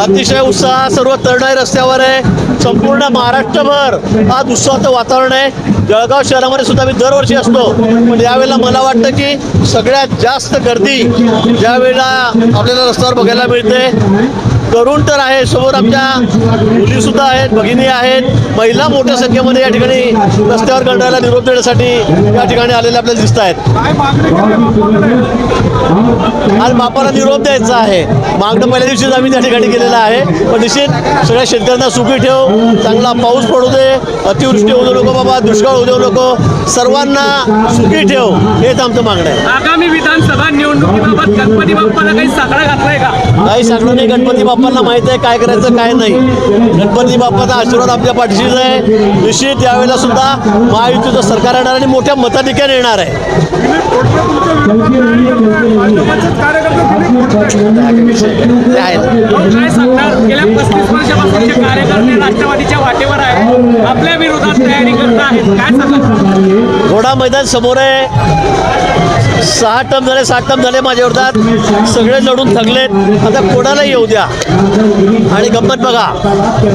अतिशय उत्साह सर्व तरणाई रस्त्यावर आहे. संपूर्ण महाराष्ट्रभर आज उत्सवाचं वातावरण आहे. जळगाव शहरामध्ये सुद्धा मी दरवर्षी असतो. पण यावेळेला मला वाटतं की सगळ्यात जास्त गर्दी ज्यावेळेला आपल्याला रस्त्यावर बघायला मिळते. तरुण तर आहे समोर आमच्या मुलीसुद्धा आहेत भगिनी आहेत. महिला मोठ्या संख्येमध्ये या ठिकाणी रस्त्यावर गणरायला निरोप देण्यासाठी या ठिकाणी आलेले आपल्याला दिसत आहेत आज बापाला निरोप द्यायचा आहे. मागणं पहिल्या दिवशीच आम्ही त्या ठिकाणी केलेलं आहे. पण निश्चित सगळ्या शेतकऱ्यांना सुखी ठेव चांगला पाऊस पडू दे अतिवृष्टी होऊ नको बाबा दुष्काळ होऊ देऊ नको सर्वांना सुखी ठेव हेच आमचं मागणं आहे. आगामी विधानसभा निवडणुकीबाबत गणपती बाप्पाला काही साकडा घातलाय का? काही सांगणार नाही. गणपती बाप्पांना माहीत आहे काय करायचं काय नाही. गणपती बाप्पाचा आशीर्वाद आपल्या पाठीशीच आहे. निश्चित यावेळेला सुद्धा महायुतीचं सरकार येणार आणि मोठ्या मताधिक्याने येणार आहे. राष्ट्रवादीच्या वाटेवर आपल्या विरोधात तयारी करत आहेत. काय घोडा मैदान समोर आहे. सहा टम झाले सात टम झाले माझ्या विरोधात. सगळे लढून थकलेत. आता कोणाला येऊ द्या? आणि गंमत बघा.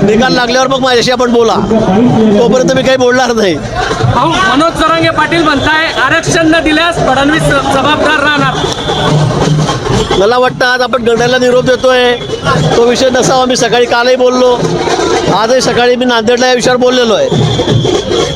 निकाल लागल्यावर मग माझ्याशी आपण बोला. तोपर्यंत मी काही बोलणार नाही. भाऊ मनोज जरांगे पाटील म्हणताय आरक्षण न दिल्यास फडणवीस जबाबदार राहणार. मला वाटतं आज आपण गडाला निरोप देतोय. तो विषय नसावा. मी सकाळी कालही बोललो. आजही सकाळी मी नांदेडला या विषयावर बोललेलो आहे.